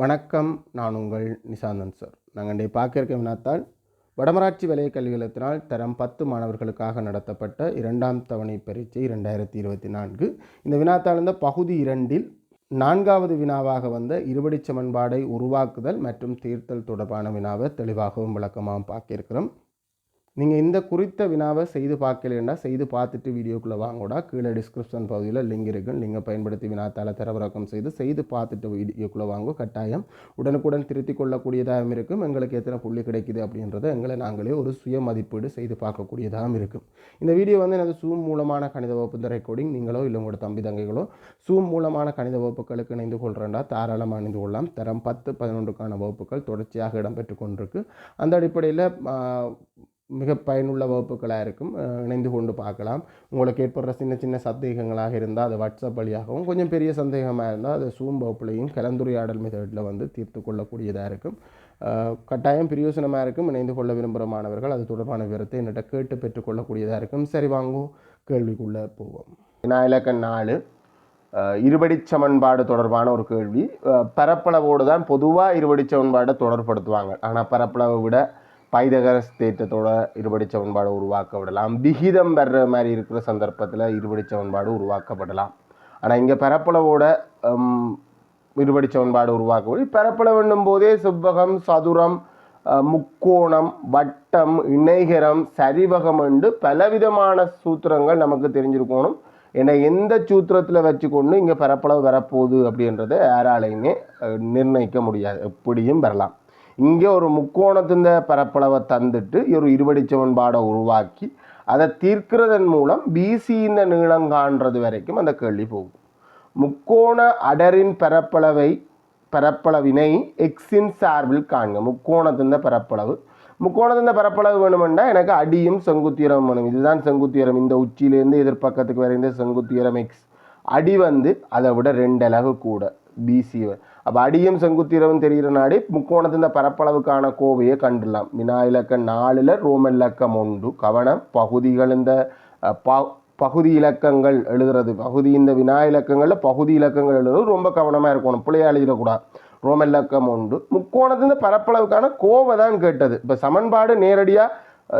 வணக்கம் நான் உங்கள் நிசாந்தன் சார். நாங்கள் இன்றைய பார்க்க வினாத்தால் வடமராட்சி வலய கல்விகளத்தினால் தரம் பத்து மாணவர்களுக்காக நடத்தப்பட்ட இரண்டாம் தவணை பரீட்சை இரண்டாயிரத்தி இருபத்தி நான்கு. இந்த வினாத்தாள் இந்த பகுதி இரண்டில் நான்காவது வினாவாக வந்த இருபடி சமன்பாடை உருவாக்குதல் மற்றும் தீர்த்தல் தொடர்பான வினாவை தெளிவாகவும் விளக்கமாகவும் பார்க்க இருக்கிறோம். நீங்கள் இந்த குறித்த வினாவை செய்து பார்க்கலன்னா செய்து பார்த்துட்டு வீடியோக்குள்ளே வாங்கூடா. கீழே டிஸ்கிரிப்ஷன் பகுதியில் லிங்க் இருக்குன்னு நீங்கள் பயன்படுத்தி வினாத்தால் தரவிறக்கம் செய்து செய்து பார்த்துட்டு வீடியோக்குள்ளே வாங்க. கட்டாயம் உடனுக்குடன் திருத்தி கொள்ளக்கூடியதாகவும் இருக்கும். எங்களுக்கு எத்தனை புள்ளி கிடைக்குது அப்படின்றத எங்களை நாங்களே ஒரு சுய மதிப்பீடு செய்து பார்க்கக்கூடியதாகவும் இருக்கும். இந்த வீடியோ வந்து எனது சூம் மூலமான கணித வகுப்பு இந்த ரெக்கார்டிங் நீங்களோ இல்லை உங்களோட தம்பி தங்கைகளோ சூம் மூலமான கணித வகுப்புகளுக்கு இணைந்து கொள்கிறேன்டா தாராளமாக இணைந்து கொள்ளலாம். தரம் பத்து பதினொன்றுக்கான வகுப்புகள் தொடர்ச்சியாக இடம்பெற்று கொண்டிருக்கு. அந்த அடிப்படையில் மிக பயனுள்ள வகுப்புகளாக இருக்கும். இணைந்து கொண்டு பார்க்கலாம். உங்களுக்கு ஏற்படுற சின்ன சின்ன சந்தேகங்களாக இருந்தால் அது வாட்ஸ்அப் வழியாகவும் கொஞ்சம் பெரிய சந்தேகமாக இருந்தால் அது சூம் வகுப்புலையும் கலந்துரையாடல் மெத்தடில் வந்து தீர்த்து கொள்ளக்கூடியதாக இருக்கும். கட்டாயம் பிரயோசனமாக இருக்கும். இணைந்து கொள்ள விரும்புகிற மாணவர்கள் அது தொடர்பான விவரத்தை என்னிட்ட கேட்டு பெற்றுக்கொள்ளக்கூடியதாக இருக்கும். சரி வாங்குவோம் கேள்விக்குள்ளே போவோம். இலக்கம் நாலு. இருபடி சமன்பாடு தொடர்பான ஒரு கேள்வி. பரப்பளவோடு தான் பொதுவாக இருபடி சமன்பாடை தொடர்படுத்துவாங்க ஆனால் பரப்பளவை விட பைதகரஸ் தேற்றத்தோட இருபடி சமன்பாடு உருவாக்கப்படலாம். விகிதம் வர்ற மாதிரி இருக்கிற சந்தர்ப்பத்தில் இருபடி சமன்பாடு உருவாக்கப்படலாம். ஆனால் இங்கே பரப்பளவோட இருபடி சமன்பாடு உருவாக்கப்படும். பரப்பளவுன்னும் போதே செவ்வகம் சதுரம் முக்கோணம் வட்டம் இணைகரம் சரிவகம் என்று பலவிதமான சூத்திரங்கள் நமக்கு தெரிஞ்சிருக்கணும். ஏன்னா எந்த சூத்திரத்தில் வச்சுக்கொண்டு இங்கே பரப்பளவு வரப்போகுது அப்படின்றத யாராலையுமே நிர்ணயிக்க முடியாது. எப்படியும் வரலாம் இங்கே ஒரு முக்கோணத்தின் பரப்பளவை தந்துட்டு ஒரு இருபடி சமன்பாடை உருவாக்கி அதை தீர்க்கிறதன் மூலம் பிசியின் நீளம் காண்றது வரைக்கும் அந்த கேள்வி போகும். முக்கோண அடரின் பரப்பளவை பரப்பளவினை எக்ஸின் சார்பில் காண்க. முக்கோணத்தின் பரப்பளவு. முக்கோணத்தின் பரப்பளவு வேணுமெண்டா எனக்கு அடியும் செங்குத்தியரம் வேணும். இதுதான் செங்குத்தியரம் இந்த உச்சியிலேருந்து எதிர்பக்கத்துக்கு வரைந்த செங்குத்தியரம் எக்ஸ் அடி வந்து அதை விட ரெண்டு அளவு கூட பிசி அப்போ அடியும் செங்குத்திரவும் தெரிகிற நாடி முக்கோணத்தின் பரப்பளவுக்கான கோவையை கண்டுலாம். வினா இலக்கம் நாலில் ரோமன் இலக்கம் ஒன்று கவனம் பகுதிகள் இந்த ப- பகுதி இலக்கங்கள் எழுதுறது. பகுதி இந்த வினா இலக்கங்களில் பகுதி இலக்கங்கள் எழுதுறது ரொம்ப கவனமாக இருக்கணும். பிள்ளையா எழுதிடக்கூடாது. ரோமன் இலக்கம் ஒன்று முக்கோணத்தின் பரப்பளவுக்கான கோவை தான் கேட்டது. இப்போ சமன்பாடு நேரடியாக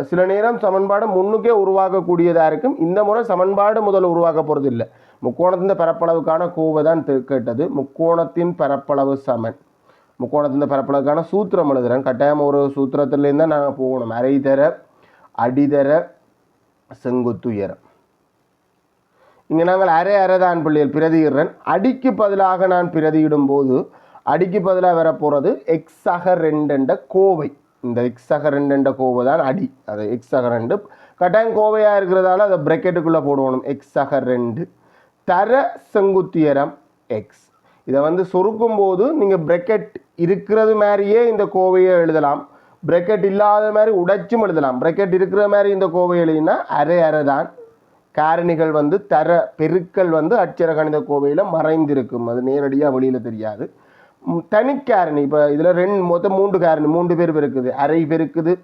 சில நேரம் சமன்பாடு முன்னுக்கே உருவாக்கக்கூடியதாக இருக்கும். இந்த முறை சமன்பாடு முதல்ல உருவாக்க போகிறது இல்லை முக்கோணத்தின் பரப்பளவுக்கான கோவை தான் தெ- கேட்டது. முக்கோணத்தின் பரப்பளவு சமன். முக்கோணத்தின் பரப்பளவுக்கான சூத்திரம் எழுதுகிறேன் கட்டாயம் ஒரு சூத்திரத்துலேருந்து தான் நாங்கள் போகணும் அரைதர அடிதர செங்குத்துயரம் இங்கே நாங்கள் அரை அரை தான் பிள்ளைகள் பிரதியிடுறேன். அடிக்கு பதிலாக நான் பிரதியிடும் போது அடிக்கு பதிலாக வரப்போகிறது அக ரெண்டுண்ட கோவை. இந்த எக்ஸ் அக ரெண்டுண்ட கோவை தான் அடி. அது எக்ஸ் அக ரெண்டு. கட்டாயம் கோவையாக இருக்கிறதால அதை பிரக்கெட்டுக்குள்ளே போடுவோம். எக்ஸ் அக ரெண்டு. தர செங்குத்தியரம் எக்ஸ் இதை வந்து சுருக்கும் போது நீங்கள் பிரக்கெட் இருக்கிறது மாதிரியே இந்த கோவையை எழுதலாம். பிரக்கெட் இல்லாத மாதிரி உடைச்சும் எழுதலாம். பிரக்கெட் இருக்கிற மாதிரி இந்த கோவை எழுதினா அரை அரை தான். காரணிகள் வந்து தர பெருக்கள் வந்து அட்சர கணித கோவையில் மறைந்திருக்கும். அது நேரடியாக வெளியில் தெரியாது. தனிக்காரணி இப்போ இதில் ரெண்டு மொத்தம் மூன்று காரணி. மூன்று பேர் பெருக்குது. அரை பெருக்குது.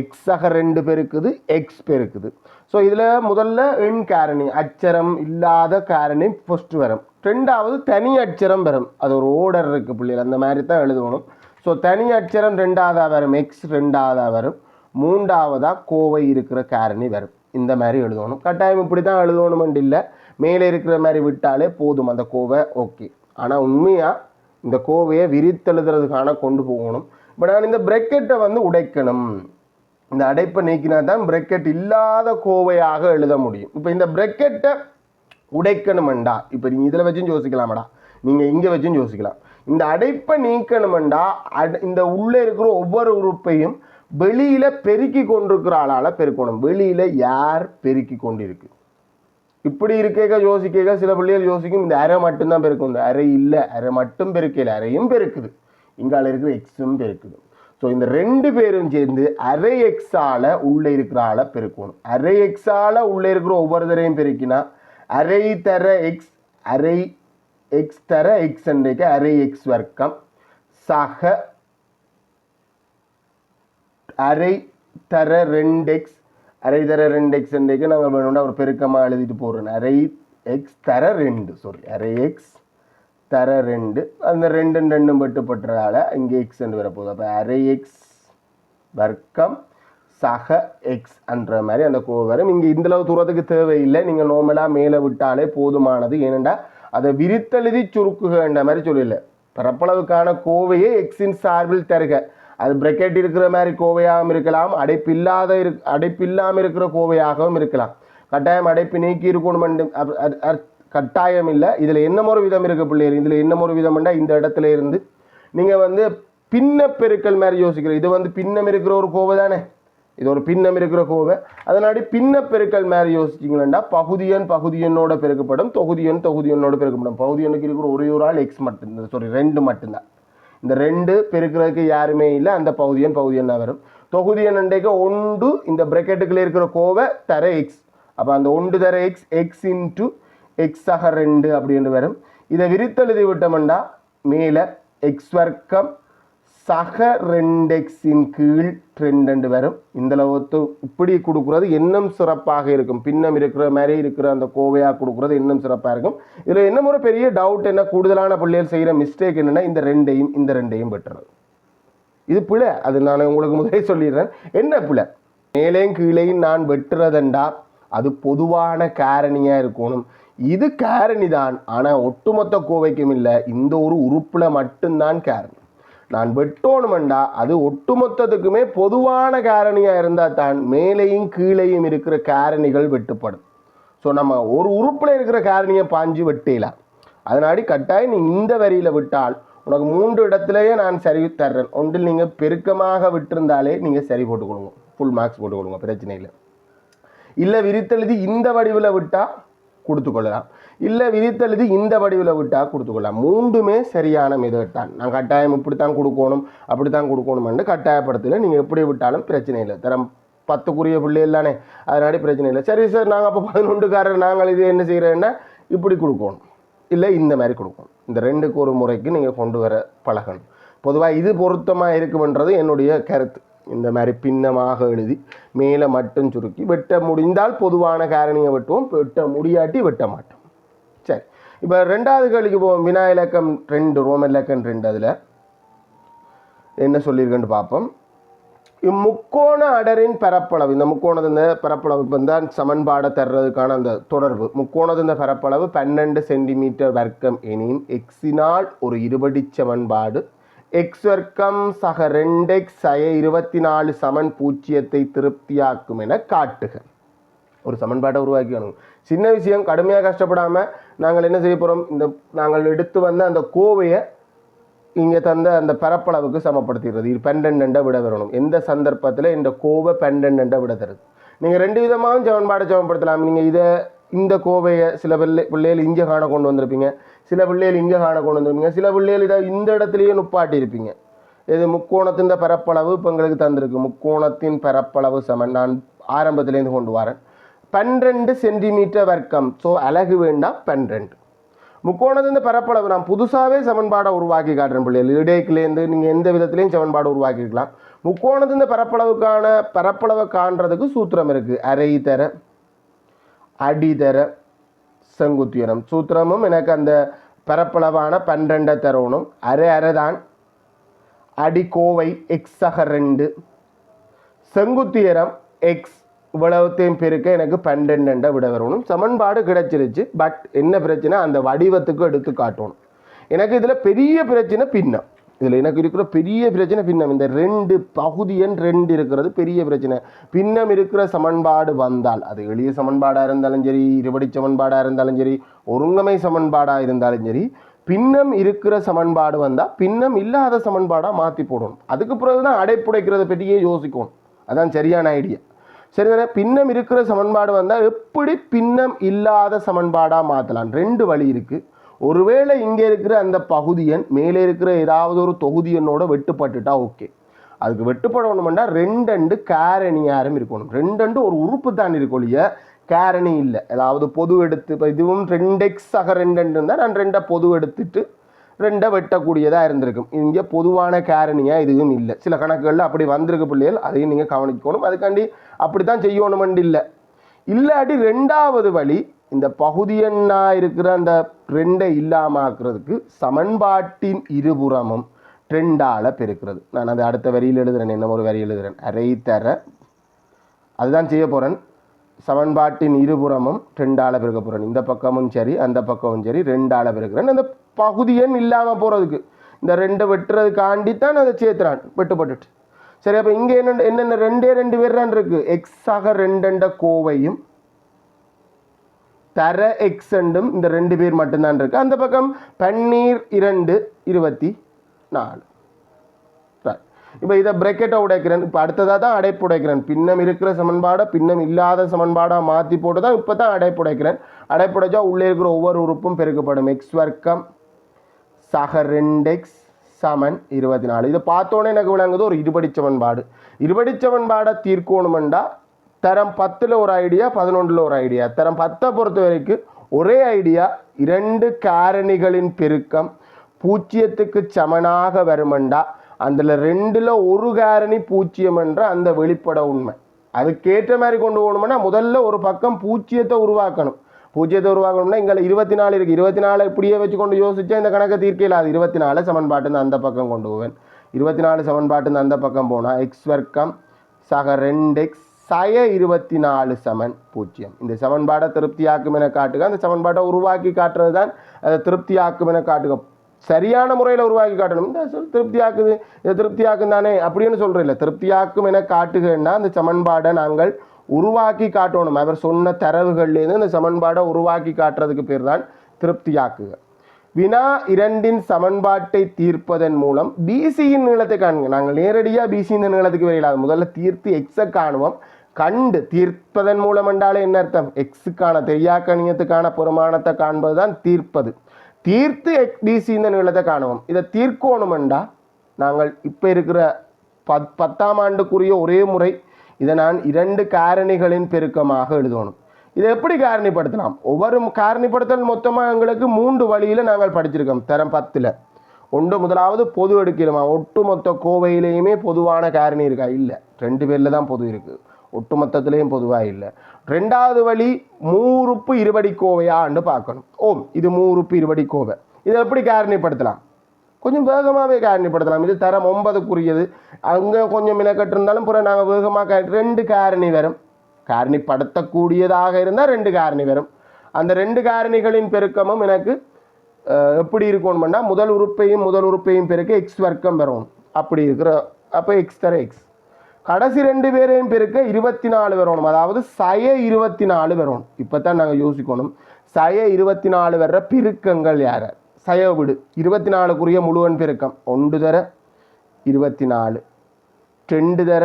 எக்ஸாக ரெண்டு பெருக்குது எக்ஸ் பெருக்குது. ஸோ இதில் முதல்ல எண் காரணி அச்சரம் இல்லாத காரணி ஃபஸ்ட்டு வரும். ரெண்டாவது தனி அச்சரம் வரும். அது ஒரு ஓர்டர் இருக்குது பிள்ளைகள் அந்த மாதிரி தான் எழுதணும். ஸோ தனி அச்சரம் ரெண்டாவதாக வரும் எக்ஸ் ரெண்டாவதாக வரும். மூன்றாவதாக கோவை இருக்கிற காரணி வரும். இந்த மாதிரி எழுதணும். கட்டாயம் இப்படி தான் எழுதணுமெண்டு இல்லை. மேலே இருக்கிற மாதிரி விட்டாலே போதும் அந்த கோவை ஓகே ஆனால் உண்மையாக இந்த கோவையை விரித்தெழுதுறதுக்கான கொண்டு போகணும். இப்போ நான் இந்த பிரக்கெட்டை வந்து உடைக்கணும். இந்த அடைப்பை நீக்கினா தான் பிரக்கெட் இல்லாத கோவையாக எழுத முடியும். இப்போ இந்த பிரக்கெட்டை உடைக்கணுமெண்டா? இப்போ நீங்கள் இதில் வச்சும் யோசிக்கலாமடா. நீங்கள் இங்கே வச்சும் யோசிக்கலாம். இந்த அடைப்பை நீக்கணுமெண்டா? அட இந்த உள்ளே இருக்கிற ஒவ்வொரு உறுப்பையும் வெளியில் பெருக்கி கொண்டிருக்கிற ஆளால் பெருக்கணும். வெளியில் யார் பெருக்கி கொண்டிருக்கு? இப்படி இருக்க யோசிக்க சில பிள்ளைகள் யோசிக்கும் இந்த அரை மட்டும்தான் பெருக்கும். இந்த அரை இல்லை அரை மட்டும் பெருக்கல அரையும் பெருக்குது. இங்கால இருக்கிற எக்ஸும் பெருக்குது. ஸோ இந்த ரெண்டு பேரும் சேர்ந்து அரை எக்ஸால உள்ளே இருக்கிற ஆளை பெருக்கணும். அரை எக்ஸால் உள்ளே இருக்கிற ஒவ்வொரு தரையும் பெருக்கினா அரை தர எக்ஸ் அரை எக்ஸ் தர எக்ஸ் அன்றைக்கு அரை எக்ஸ் வர்க்கம்? சக அரை தர ரெண்டு எக்ஸ் அரை தர ரெண்டு எக்ஸ் இன்றைக்கு நாங்கள் வேணும்னா ஒரு பெருக்கமாக எழுதிட்டு போடுறோம். அரை எக்ஸ் தர ரெண்டு சாரி அரை எக்ஸ் தர ரெண்டு. அந்த ரெண்டும் ரெண்டும் வெட்டுப்பட்டதால் இங்கே எக்ஸ் என்று வரப்போகுது. அப்போ அரை எக்ஸ் வர்க்கம் சக எக்ஸ் என்ற மாதிரி அந்த கோவை வரும். இங்கே இந்தளவு தூரத்துக்கு தேவையில்லை. நீங்கள் நோமலாக மேலே விட்டாலே போதுமானது. ஏனெண்டா அதை விரித்தெழுதி சுருக்குகன்ற மாதிரி சொல்லல பரப்பளவுக்கான கோவையை எக்ஸின் சார்பில் தருக. அது பிரக்கெட் இருக்கிற மாதிரி கோவையாகவும் இருக்கலாம். அடைப்பில்லாத இரு அடைப்பில்லாமல் இருக்கிற கோவையாகவும் இருக்கலாம். கட்டாயம் அடைப்பு நீக்கி இருக்கணும் கட்டாயம் இல்லை இதில் என்னமோ ஒரு விதம் இருக்குது பிள்ளைகள் இதில் என்னமோ ஒரு விதம்னா இந்த இடத்துல இருந்து. நீங்கள் வந்து பின்ன பெருக்கள் மாதிரி யோசிக்கிறோம் இது வந்து பின்னம் இருக்கிற ஒரு கோவை தானே? இது ஒரு பின்னம் இருக்கிற கோவை. அதனாடி பின்ன பெருக்கள் மாதிரி யோசிச்சிங்களா பகுதியன் பகுதியனோட பெருக்கப்படும் தொகுதியன் தொகுதியனோட பெருக்கப்படும். பகுதியனுக்கு இருக்கிற ஒரே ஒரு ஆள் எக்ஸ் மட்டும் சாரி ரெண்டு மட்டும்தான். இந்த ரெண்டு பெருக்கிறதுக்கு யாருமே இல்லை அந்த பகுதியன் பகுதியன் வரும். தொகுதியன் அண்டைக்கு ஒன்று இந்த பிரக்கெட்டுக்குள்ள இருக்கிற கோவை தர எக்ஸ் அப்போ அந்த ஒன்று தர எக்ஸ் எக்ஸ் இன்ட்டு எக்ஸ் ஆக ரெண்டு அப்படின்னு வரும். இதை விரித்தெழுதி விட்டோம்னா மேலே எக்ஸ் வர்க்கம் சக ரெண்டு எக்ஸின் கீழ் ரெண்டு வரும். இந்த அளவுக்கு இப்படி கொடுக்குறது இன்னும் சிறப்பாக இருக்கும். பின்னம் இருக்கிற மாதிரி இருக்கிற அந்த கோவையாக கொடுக்குறது இன்னும் சிறப்பாக இருக்கும். இதில் என்ன ஒரு பெரிய டவுட் என்ன? கூடுதலான பிள்ளைகள் செய்கிற மிஸ்டேக் என்னென்னா இந்த ரெண்டையும் இந்த ரெண்டையும் பெற்றது இது பிழை. அது நான் உங்களுக்கு முதலே சொல்லிடுறேன். என்ன பிழை? மேலேயும் கீழேயும் நான் வெட்டுறதண்டா? அது பொதுவான காரணியாக இருக்கணும். இது காரணி தான். ஆனால் ஒட்டுமொத்த கோவைக்கும் இல்லை இந்த ஒரு உறுப்பில் மட்டும்தான் காரணி. நான் வெட்டோணுமெண்டா அது ஒட்டுமொத்தத்துக்குமே பொதுவான காரணியாக இருந்தால் தான் மேலேயும் கீழேயும் இருக்கிற காரணிகள் வெட்டுப்படும். ஸோ நம்ம ஒரு உறுப்பில் இருக்கிற காரணியை பாஞ்சு வெட்டலாம் அதனாடி கட்டாயம் நீ இந்த வரியில் விட்டால் உனக்கு மூன்று இடத்துலையே நான் சரி தர்றேன். ஒன்றில் நீங்கள் பெருக்கமாக விட்டிருந்தாலே நீங்கள் சரி போட்டு கொடுங்க ஃபுல் மார்க்ஸ் போட்டு கொடுங்க பிரச்சனை இல்லை இல்லை விரித்தெழுதி இந்த வடிவில் விட்டால் கொடுத்துக்கொள்ளலாம். இல்லை விரித்தெழுதி இந்த வடிவில் விட்டால் கொடுத்துக்கொள்ளலாம். மூன்றுமே சரியான மெதட் தான். நான் கட்டாயம் இப்படித்தான் கொடுக்கணும் அப்படித்தான் கொடுக்கணுமென்று கட்டாயப்படுத்தல. நீங்கள் எப்படி விட்டாலும் பிரச்சனை இல்லை. தரம் பத்துக்குரிய பிள்ளை இல்லைனே அதனாடி பிரச்சனை இல்லை. சரி சார் நாங்கள் அப்போ பதினொன்றுக்காரர் நாங்கள் இது என்ன செய்கிறேன்னா இப்படி கொடுக்கணும். இல்லை இந்த மாதிரி கொடுக்கணும். இந்த ரெண்டுக்கு ஒரு முறைக்கு நீங்கள் கொண்டு வர பழகணும். பொதுவாக இது பொருத்தமாக இருக்குமென்றது என்னுடைய கருத்து. இந்த மாதிரி பின்னமாக எழுதி மேலே மட்டும் சுருக்கி வெட்ட முடிந்தால் பொதுவான காரணியை வெட்டுவோம். வெட்ட முடியாட்டி வெட்ட மாட்டோம். சரி. இப்போ ரெண்டாவது கேள்விக்கு போவோம். வினா இலக்கம் ரெண்டு ரோமன் இலக்கம் ரெண்டு அதில். என்ன சொல்லியிருக்கேன்னு பார்ப்போம். இம்முக்கோண அடரின் பரப்பளவு. இந்த முக்கோணத்தின் பரப்பளவு இப்போ தான் சமன்பாடை தர்றதுக்கான அந்த தொடர்பு. முக்கோணத்தின் பரப்பளவு பன்னெண்டு சென்டிமீட்டர் வர்க்கம் எனின் எக்ஸினால் ஒரு இருபடி சமன்பாடு எக்ஸ் வர்க்கம் சக ரெண்டு எக்ஸ் சய இருபத்தி நாலு சமன் பூஜ்ஜியத்தை திருப்தியாக்கும் என காட்டுக. ஒரு சமன்பாட்டை உருவாக்கிக்கணும் சின்ன விஷயம் கடுமையாக கஷ்டப்படாமல் நாங்கள் என்ன செய்ய போகிறோம் இந்த நாங்கள் எடுத்து வந்த அந்த கோவையை இங்கே தந்த அந்த பரப்பளவுக்கு சமப்படுத்திடுறது. இது பன்னெண்டை விட வரணும். எந்த சந்தர்ப்பத்தில்? இந்த கோவை பன்னெண்டை விட தருது. நீங்கள் ரெண்டு விதமாகவும் சமன்பாடை சமப்படுத்தலாம். நீங்கள் இதை இந்த கோவையை சில பிள்ளை பிள்ளைகள் இங்கே காண கொண்டு வந்திருப்பீங்க. சில பிள்ளைகள் இங்கே காண கொண்டு வந்துருப்பீங்க. சில பிள்ளைகள் இதை இந்த இடத்துலையே நுப்பாட்டி இருப்பீங்க இது முக்கோணத்தின் பரப்பளவு இப்போ எங்களுக்கு தந்திருக்கு. முக்கோணத்தின் பரப்பளவு சமன். நான் ஆரம்பத்துலேருந்து கொண்டு வரேன். பன்னிரெண்டு சென்டிமீட்டர் வர்க்கம். ஸோ அழகு வேண்டாம் பன்னிரெண்டு. முக்கோணத்தின் பரப்பளவு நான் புதுசாகவே சமன்பாடை உருவாக்கி காட்டுறேன் பிள்ளைகள். இடைக்குலேருந்து நீங்கள் எந்த விதத்துலையும் சமன்பாடு உருவாக்கிக்கலாம் முக்கோணத்தின் பரப்பளவுக்கான பரப்பளவை காண்றதுக்கு சூத்திரம் இருக்குது அரை தர அடிதர செங்குத்துயரம் சூத்திரமும் எனக்கு அந்த பரப்பளவான பன்னெண்டு தரணும். அரை அரை தான் அடி கோவை ரெண்டு. செங்குத்தியரம் எக்ஸ் இவ்வளவுத்தையும் பெருக்க எனக்கு பன்னெண்டை விட வரணும். சமன்பாடு கிடைச்சிருச்சு. பட் என்ன பிரச்சனை? அந்த வடிவத்துக்கு எடுத்து காட்டணும் எனக்கு இதில் பெரிய பிரச்சனை பின்னம். இதில் எனக்கு இருக்கிற பெரிய பிரச்சனை பின்னம். இந்த ரெண்டு பகுதியன் ரெண்டு இருக்கிறது பெரிய பிரச்சனை. பின்னம் இருக்கிற சமன்பாடு வந்தால் அது எளிய சமன்பாடாக இருந்தாலும் சரி இருபடி சமன்பாடாக இருந்தாலும் சரி ஒருங்கமை சமன்பாடாக இருந்தாலும் சரி பின்னம் இருக்கிற சமன்பாடு வந்தால் பின்னம் இல்லாத சமன்பாடாக மாற்றி போடணும். அதுக்கு பிறகு தான் அடைப்புடைக்கிறத பற்றியே யோசிக்கணும். அதான் சரியான ஐடியா சரி தானே பின்னம் இருக்கிற சமன்பாடு வந்தால் எப்படி பின்னம் இல்லாத சமன்பாடாக மாற்றலாம் ரெண்டு வழி இருக்குது ஒருவேளை இங்கே இருக்கிற அந்த பகுதியன் மேலே இருக்கிற ஏதாவது ஒரு தொகுதியனோட வெட்டுப்பட்டுட்டா ஓகே. அதுக்கு வெட்டுப்படணும்னா கேரணி காரணியாரம் இருக்கணும். ரெண்டு ஒரு உறுப்பு தான் இருக்கொழிய கேரணி இல்லை. அதாவது பொது எடுத்து இப்போ இதுவும் ரெண்டு எக்ஸ் ஆக ரெண்டு இருந்தால் நான் ரெண்டை பொது எடுத்துட்டு ரெண்டை வெட்டக்கூடியதாக இருந்திருக்கும். இங்கே பொதுவான கேரணியாக இதுவும் இல்லை. சில கணக்குகளில் அப்படி வந்திருக்கு பிள்ளைகள் அதையும் நீங்கள் கவனிக்கணும். அதுக்காண்டி அப்படி தான் செய்யணுமெண்டு இல்லை. இல்லாட்டி ரெண்டாவது வழி இந்த பகுதியன்னா இருக்கிற அந்த ட்ரெண்டை இல்லாமாக்குறதுக்கு சமன்பாட்டின் இருபுறமும் ட்ரெண்டால் பெருக்கிறது. நான் அதை அடுத்த வரியில் எழுதுறேன் என்ன ஒரு வரி எழுதுகிறேன் அரை தர. அதுதான் செய்ய போகிறேன் சமன்பாட்டின் இருபுறமும் ட்ரெண்டால் பெருக்க போகிறேன் இந்த பக்கமும் சரி அந்த பக்கமும் சரி ரெண்டால பெருக்கிறேன். அந்த பகுதியன் இல்லாமல் போகிறதுக்கு இந்த ரெண்டை வெட்டுறதுக்காண்டி தான் அதை சேர்த்துறான். வெட்டுப்பட்டுட்டு. சரி அப்போ இங்கே என்ன என்னென்ன ரெண்டே ரெண்டு பேர் தான் இருக்குது எக்ஸாக ரெண்டெண்ட கோவையும் தர எக்ஸண்டும் இந்த ரெண்டு பேர் மட்டும்தான் இருக்குது அந்த பக்கம் பன்னீர் இரண்டு இருபத்தி நாலு. இப்போ இதை பிரக்கெட்டை உடைக்கிறேன். இப்போ அடுத்ததாக தான் அடைப்பு உடைக்கிறேன். பின்னம் இருக்கிற சமன்பாடை பின்னம் இல்லாத சமன்பாடாக மாற்றி போட்டு தான் இப்போ தான் அடைப்பு உடைக்கிறேன். அடைப்பு உடைச்சா உள்ளே இருக்கிற ஒவ்வொரு உறுப்பும் பெருக்கப்படும். எக்ஸ் வர்க்கம் சக ரெண்டு எக்ஸ் சமன் இருபத்தி நாலு. இதை பார்த்தோன்னே எனக்கு விளங்குது ஒரு இருபடி சமன்பாடு. இருபடி சமன்பாடை தீர்க்கணுமெண்டா தரம் பத்தில் ஒரு ஐடியா பதினொன்றில் ஒரு ஐடியா தரம் பத்தை பொறுத்த வரைக்கும் ஒரே ஐடியா இரண்டு காரணிகளின் பெருக்கம் பூச்சியத்துக்கு சமனாக வருமெண்டா. அதில் ரெண்டில் ஒரு காரணி பூஜ்ஜியம் என்ற அந்த வெளிப்பட உண்மை. அதுக்கேற்ற மாதிரி கொண்டு போகணும்னா முதல்ல ஒரு பக்கம் பூச்சியத்தை உருவாக்கணும். பூஜ்ஜியத்தை உருவாக்கணும்னா இங்கே இருபத்தி நாலு இருக்குது இருபத்தி நாலு இப்படியே வச்சு கொண்டு யோசிச்சா இந்த கணக்கை தீர்க்கல அது இருபத்தி நாலு சமன்பாட்டு அந்த பக்கம் கொண்டு போவேன். இருபத்தி நாலு சமன்பாட்டு அந்த பக்கம் போனால் எக்ஸ் வர்க்கம் சக ரெண்டு எக்ஸ் சய இருபத்தி நாலு சமன் பூஜ்ஜியம். இந்த சமன்பாடை திருப்தியாக்கும் என காட்டுக. அந்த சமன்பாட்டை உருவாக்கி காட்டுறது தான். அதை திருப்தியாக்கும் என காட்டுக. சரியான முறையில் உருவாக்கி காட்டணும். இந்த சொல் திருப்தியாக்குது. இதை திருப்தியாக்கும் தானே? அப்படின்னு சொல்கிறேன் இல்லை திருப்தியாக்கும் என காட்டுகன்னா அந்த சமன்பாடை நாங்கள் உருவாக்கி காட்டணும். அவர் சொன்ன தரவுகள்லேருந்து இந்த சமன்பாடை உருவாக்கி காட்டுறதுக்கு பேர் தான் திருப்தியாக்குக. வினா இரண்டின் சமன்பாட்டை தீர்ப்பதன் மூலம் பிசியின் நீளத்தை காணுங்க நாங்கள் நேரடியாக பிசியின் நீளத்துக்கு வரையிலாது முதல்ல தீர்த்து எக்ஸை காணுவோம். கண்டு தீர்ப்பதன் மூலம் என்றாலே என்ன அர்த்தம்? எக்ஸுக்கான தெரியாக்கணியத்துக்கான பெருமானத்தை காண்பது தான் தீர்ப்பது. தீர்த்து எக் பிசியின் இந்த நீளத்தை காணுவோம். இதை தீர்க்கணுமெண்டா? நாங்கள் இப்போ இருக்கிற பத் பத்தாம் ஆண்டுக்குரிய ஒரே முறை இதை நான் இரண்டு காரணிகளின் பெருக்கமாக எழுதணும். இதை எப்படி காரணிப்படுத்தலாம்? ஒவ்வொரு காரணிப்படுத்தல் மொத்தமாக எங்களுக்கு மூன்று வழியில் நாங்கள் படிச்சிருக்கோம். தரம் பத்தில். ஒன்று முதலாவது பொது எடுக்கணுமா ஒட்டுமொத்த கோவையிலையுமே பொதுவான காரணி இருக்கா? இல்லை. ரெண்டு பேரில் தான் பொது இருக்குது ஒட்டுமொத்தத்திலையும் பொதுவாக இல்லை. ரெண்டாவது வழி மூறுப்பு இருபடி கோவையான்னு பார்க்கணும். ஓம் இது மூறுப்பு இருபடி கோவை. இதை எப்படி காரணிப்படுத்தலாம்? கொஞ்சம் வேகமாகவே காரணிப்படுத்தலாம். இது தரம் ஒன்பதுக்குரியது. அங்கே கொஞ்சம் மினக்கட்டு இருந்தாலும் புற நாங்கள் வேகமாக ரெண்டு காரணி வரும். காரணிப்படுத்தக்கூடியதாக இருந்தால் ரெண்டு காரணி வரும். அந்த ரெண்டு காரணிகளின் பெருக்கமும் எனக்கு எப்படி இருக்கணும்னா முதல் உறுப்பையும் முதல் உறுப்பையும் பெருக்க எக்ஸ் வர்க்கம் வரும். அப்படி இருக்கிற அப்போ எக்ஸ் தர எக்ஸ் கடைசி ரெண்டு பேரையும் பெருக்க இருபத்தி நாலு வரணும் அதாவது சய இருபத்தி நாலு வரணும் இப்போ தான் நாங்கள் யோசிக்கணும். சய இருபத்தி நாலு வர்ற பெருக்கங்கள் யார்? சய விடு. இருபத்தி நாலுக்குரிய முழுவன் பெருக்கம். ஒன்று தர இருபத்தி நாலு ரெண்டு தர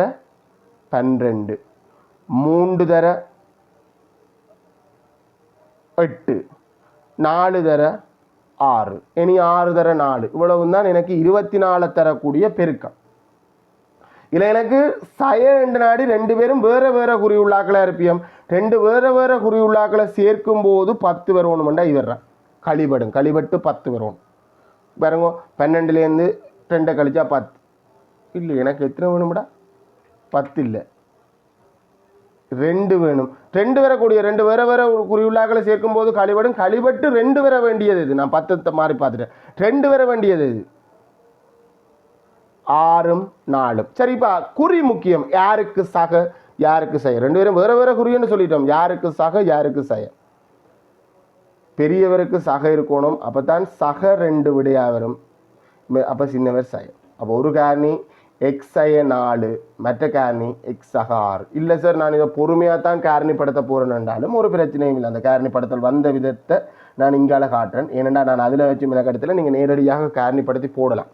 பன்னிரெண்டு. மூன்று தர எட்டு நாலு தர ஆறு. இனி ஆறு தர நாலு. இவ்வளவு தான் எனக்கு இருபத்தி நாலு தரக்கூடிய பெருக்கம். இதில் எனக்கு சய ரெண்டு நாடி ரெண்டு பேரும் வேறு வேறு குறி உள்ளாக்களா இருப்பியம். ரெண்டு வேறு வேறு குறி உள்ளாக்களை சேர்க்கும் போது பத்து வரணுமெண்டா இவர்றான் கழிபடும் கழிபட்டு பத்து வரணும் பாருங்க பன்னெண்டுலேருந்து ரெண்டை கழிச்சா பத்து இல்லை எனக்கு எத்தனை வேணும்டா? பத்து இல்லை. ரெண்டு வேணும். ரெண்டு வரக்கூடிய ரெண்டு வேற வேற குறியுள்ளாக்களை சேர்க்கும் போது கழிவடும் கழிவட்டு ரெண்டு வர வேண்டியது இது. நான் பத்தத்தை மாறி பார்த்துட்டேன். ரெண்டு வர வேண்டியது இது. ஆறும் நாலும். சரிப்பா குறி முக்கியம். யாருக்கு சக யாருக்கு செய்ய ரெண்டு பேரும் வேற வேற குறின்னு சொல்லிட்டோம். யாருக்கு சக யாருக்கு செய்ய பெரியவருக்கு சக இருக்கணும். அப்போ தான் சக ரெண்டு விடையாக வரும். அப்போ சின்னவர் சயம் அப்போ ஒரு காரணி எக்ஸ் நாலு மற்ற காரணி எக்ஸ் ஆறு இல்லை சார் நான் இதை பொறுமையாக தான் காரணிப்படுத்த போகிறேன்னுண்டாலும் ஒரு பிரச்சனையும் இல்லை. அந்த காரணிப்படுத்தல் வந்த விதத்தை நான் இங்கால காட்டுறேன் ஏனெண்டா நான் அதில் வச்சு மிளக்கடத்தில் நீங்கள் நேரடியாக காரணிப்படுத்தி போடலாம்.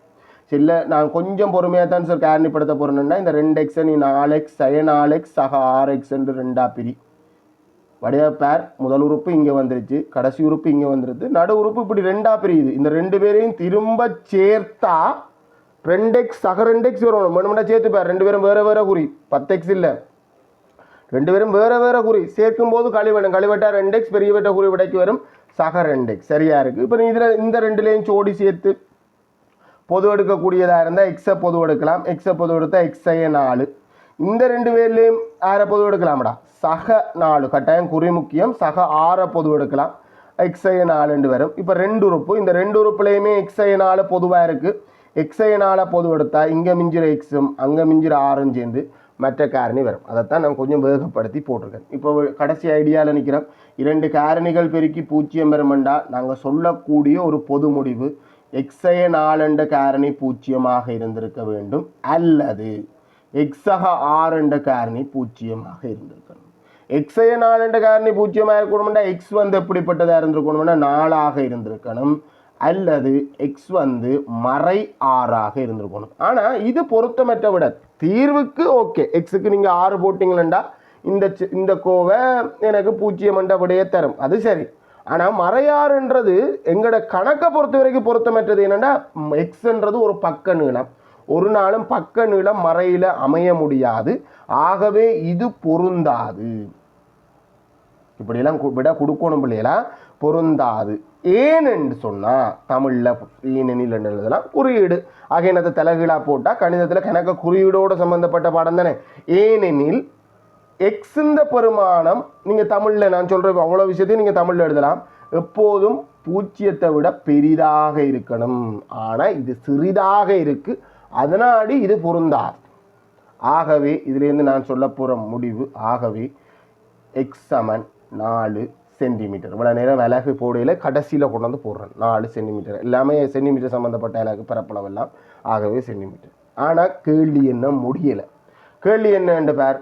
சரி இல்லை நான் கொஞ்சம் பொறுமையாக தான் சார் காரணிப்படுத்த போகிறேன்னா இந்த ரெண்டு எக்ஸை நீ நாலு எக்ஸ் சய நாலு எக்ஸ் சக ஆறு எக்ஸ் என்று ரெண்டா பிரி. வடிவ பேர் முதல் உறுப்பு இங்கே வந்துருச்சு கடைசி உறுப்பு இங்கே வந்துருது நடு உறுப்பு இப்படி ரெண்டா பிரியுது. இந்த ரெண்டு பேரையும் திரும்ப சேர்த்தா ரெண்டு எக்ஸ் சக ரெண்டு எக்ஸ் வரும் வேணுமெண்டா சேர்த்து ரெண்டு பேரும் வேறு வேறு குறி. பத்து எக்ஸ் இல்லை. ரெண்டு பேரும் வேறு வேறு குறி. சேர்க்கும் போது கழிவடும் கழிவட்டா ரெண்டு எக்ஸ் பெரிய வெட்ட குறி விடைக்கு வரும். சக ரெண்டு எக்ஸ் சரியாக இருக்குது இப்போ இதில் இந்த ரெண்டுலேயும் சோடி சேர்த்து பொது எடுக்கக்கூடியதாக இருந்தால் எக்ஸை பொது எடுக்கலாம். எக்ஸை பொது எடுத்தால் எக்ஸைய நாலு. இந்த ரெண்டு பேர்லேயும் ஆறை பொது எடுக்கலாம்டா. சக நாலு. கட்டாயம் குறி முக்கியம். சக ஆறை பொது எடுக்கலாம். எக்ஸைய நாலுன்னு வரும். இப்போ ரெண்டு உறுப்பு. இந்த ரெண்டு உறுப்புலையுமே எக்ஸைய நாலு பொதுவாக இருக்குது எக்ஸைனால் நாளை பொது எடுத்தா இங்கே மிஞ்சிற எக்ஸும் அங்கே மிஞ்சிற ஆறும் சேர்ந்து மற்ற காரணி வரும். அதைத்தான் நான் கொஞ்சம் வேகப்படுத்தி போட்டிருக்கேன். இப்போ கடைசி ஐடியாவில் நிற்கிறோம் இரண்டு காரணிகள் பெருக்கி பூச்சியம் பெருமண்டா நாங்கள் சொல்லக்கூடிய ஒரு பொது முடிவு எக்ஸய நாலண்ட காரணி பூஜ்ஜியமாக இருந்திருக்க வேண்டும் அல்லது எக்ஸக ஆறண்ட காரணி பூஜ்ஜியமாக இருந்திருக்கணும். எக்ஸய நாலண்ட காரணி பூஜ்ஜியமாக இருக்கணும்னா எக்ஸ் வந்து எப்படிப்பட்டதாக இருந்திருக்கணும்னா நாலாக இருந்திருக்கணும். அல்லது எக்ஸ் வந்து மறை ஆறாக இருந்திருக்கணும் ஆனால் இது பொருத்தமற்ற விட தீர்வுக்கு ஓகே எக்ஸுக்கு நீங்கள் ஆறு போட்டிங்களா இந்த இந்த கோவை எனக்கு பூஜ்ஜியம் என்ற விடையை தரும். அது சரி. ஆனால் மறையாறுன்றது எங்களோட கணக்கை பொறுத்த வரைக்கும் பொருத்தமற்றது என்னென்னா எக்ஸ்ன்றது ஒரு பக்க நீளம். ஒரு நாளும் பக்க நீளம் மறையில் அமைய முடியாது. ஆகவே இது பொருந்தாது. இப்படியெல்லாம் விட கொடுக்கணும் பிள்ளைகளா? பொருந்தாது. ஏனென்று சொன்னால் தமிழில் ஏனெனில் எழுதலாம் குறியீடு. ஆக என்னத்தை தலைகீழாக போட்டால் கணிதத்தில் கணக்க குறியீடோடு சம்மந்தப்பட்ட பாடம் தானே? ஏனெனில் எக்ஸ் இந்த பெருமானம் நீங்கள் தமிழில் நான் சொல்கிற அவ்வளோ விஷயத்தையும் நீங்கள் தமிழில் எழுதலாம். எப்போதும் பூஜ்ஜியத்தை விட பெரிதாக இருக்கணும். ஆனால் இது சிறிதாக இருக்குது அதனாடி இது பொருந்தாது. ஆகவே இதுலேருந்து நான் சொல்ல போகிற முடிவு ஆகவே எக்ஸ் சமன் நாலு சென்டிமீட்டர் இவ்வளோ நேரம் விலகு போடையில் கடைசியில் கொண்டு வந்து போடுறேன். நாலு சென்டிமீட்டர் எல்லாமே சென்டிமீட்டர் சம்மந்தப்பட்ட இலகு பரப்பளவெல்லாம் ஆகவே சென்டிமீட்டர் ஆனால் கேள்வி என்ன? முடியலை. கேள்வி என்னன்னு பேர்.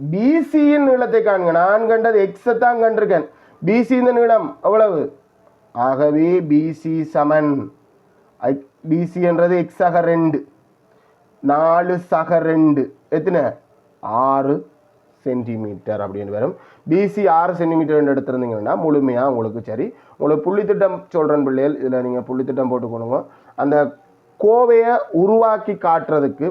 பிசியின் நீளத்தை காண்க. நான் கண்டது எக்ஸை தான் கண்டிருக்கேன். பிசியின் நீளம் எவ்வளவு? ஆகவே பிசி சமன். பிசி என்றது எக்ஸ் சக ரெண்டு. நாலு சக ரெண்டு. எத்தனை? ஆறு. சென்டிமீட்டர் அப்படின்னு வரும். பிசி ஆறு சென்டிமீட்டர் எடுத்திருந்தீங்கன்னா முழுமையாக உங்களுக்கு சரி. உங்களுக்கு புள்ளித்திட்டம் சொல்கிறேன் பிள்ளைகள் இதில் நீங்கள் புள்ளித்திட்டம் போட்டுக்கணுங்க அந்த கோவையை உருவாக்கி காட்டுறதுக்கு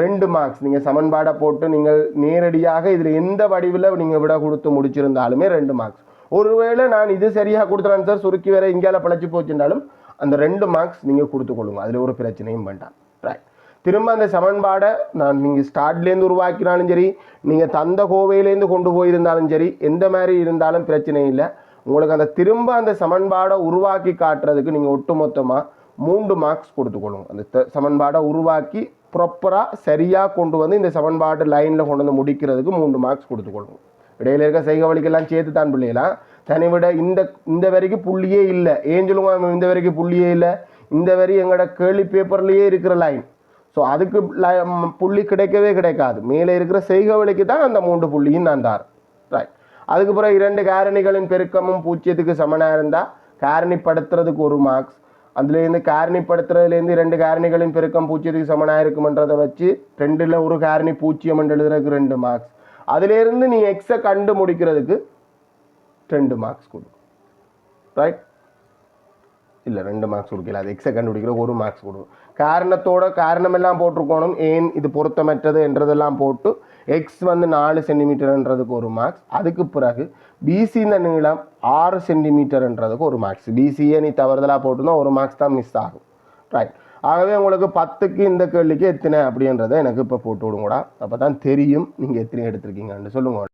ரெண்டு மார்க்ஸ் நீங்கள் சமன்பாடை போட்டு நீங்கள் நேரடியாக இதில் எந்த வடிவில் நீங்கள் விட கொடுத்து முடிச்சிருந்தாலுமே ரெண்டு மார்க்ஸ் ஒருவேளை நான் இது சரியாக கொடுத்துறேன் சார் சுருக்கி வேற இங்கேயால பிழைச்சி போச்சுட்டாலும் அந்த ரெண்டு மார்க்ஸ் நீங்கள் கொடுத்துக்கொள்ளுங்க அதில் ஒரு பிரச்சனையும் வேண்டாம். திரும்ப அந்த சமன்பாடை நான் நீங்கள் ஸ்டார்ட்லேருந்து உருவாக்கினாலும் சரி நீங்கள் தந்த கோவையிலேருந்து கொண்டு போயிருந்தாலும் சரி எந்த மாதிரி இருந்தாலும் பிரச்சனை இல்லை. உங்களுக்கு அந்த திரும்ப அந்த சமன்பாடை உருவாக்கி காட்டுறதுக்கு நீங்கள் ஒட்டுமொத்தமாக மூன்று மார்க்ஸ் கொடுத்துக்கொள்ளுங்க. அந்த த- சமன்பாடை உருவாக்கி ப்ராப்பராக சரியாக கொண்டு வந்து இந்த சமன்பாடு லைனில் கொண்டு வந்து முடிக்கிறதுக்கு மூன்று மார்க்ஸ் கொடுத்துக்கொள்ளுங்க. இடையில இருக்க செய்க வழிக்கெல்லாம் சேர்த்து தான் பிள்ளைகளா? தனி விட இந்த இந்த வரைக்கும் புள்ளியே இல்லை. ஏன் சொல்லுவாங்க இந்த வரைக்கும் புள்ளியே இல்லை? இந்த வரி எங்களோட கேள்வி பேப்பர்லேயே இருக்கிற லைன் ஸோ அதுக்கு புள்ளி கிடைக்கவே கிடைக்காது. மேலே இருக்கிற செய்க வழிக்கு தான் அந்த மூன்று புள்ளியும் நான் தார். ரைட் அதுக்கு பிறகு இரண்டு காரணிகளின் பெருக்கமும் பூஜ்ஜியத்துக்கு சமனாக இருந்தால் காரணிப்படுத்துறதுக்கு ஒரு மார்க்ஸ் அதுலேருந்து காரணிப்படுத்துறதுலேருந்து ரெண்டு காரணிகளின் பெருக்கம் பூஜ்ஜியத்துக்கு சமனாக இருக்குமன்றதை வச்சு ரெண்டில் ஒரு காரணி பூஜ்ஜியம் என்று எழுதுறதுக்கு ரெண்டு மார்க்ஸ் அதுலேருந்து நீ எக்ஸை கண்டு முடிக்கிறதுக்கு ரெண்டு மார்க்ஸ் கொடுக்கும் ரைட் இல்லை ரெண்டு மார்க்ஸ் கொடுக்கல. அது எக்ஸை கண்டுபிடிக்கிற ஒரு மார்க்ஸ் கொடு. காரணத்தோட காரணமெல்லாம் போட்டிருக்கணும். ஏன் இது பொருத்தமற்றது என்றதெல்லாம் போட்டு எக்ஸ் வந்து நாலு சென்டிமீட்டர்ன்றதுக்கு ஒரு மார்க்ஸ் அதுக்கு பிறகு பிசி இந்த நீளம் ஆறு சென்டிமீட்டர்ன்றதுக்கு ஒரு மார்க்ஸ் பிசியை நீ தவறுதலாக போட்டுனா ஒரு மார்க்ஸ் தான் மிஸ் ஆகும். ரைட் ஆகவே உங்களுக்கு பத்துக்கு இந்த கேள்விக்கு எத்தனை அப்படின்றத எனக்கு இப்போ போட்டு விடுங்கடா. அப்போ தான் தெரியும் நீங்கள் எத்தனை எடுத்திருக்கீங்கன்னு. சொல்லுங்க.